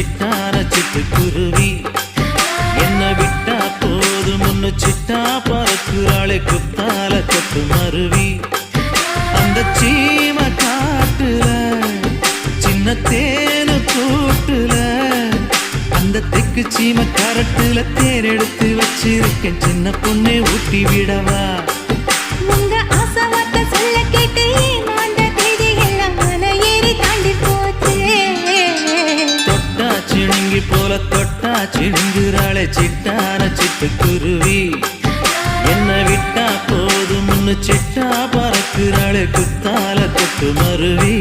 சிட்டார சிட்டுக்குருவி என்ன விட்டா போதும் ஒன்று சிட்டா பறக்குறாளே குத்தால கொத்து மருவி. அந்த சீம காட்டுல சின்ன தேனு கூட்டுல அந்த தெக்கு சீம கரட்டுல தேர் எடுத்து வச்சிருக்கேன். சின்ன பொண்ணே ஊட்டி விடவா? போல தொட்டா சிணுங்குறாளே சிட்டான சிட்டுக்குருவி என்ன விட்டா போதும்னு சிட்டா பறக்குறாளே குத்தால தொட்டு மருவி.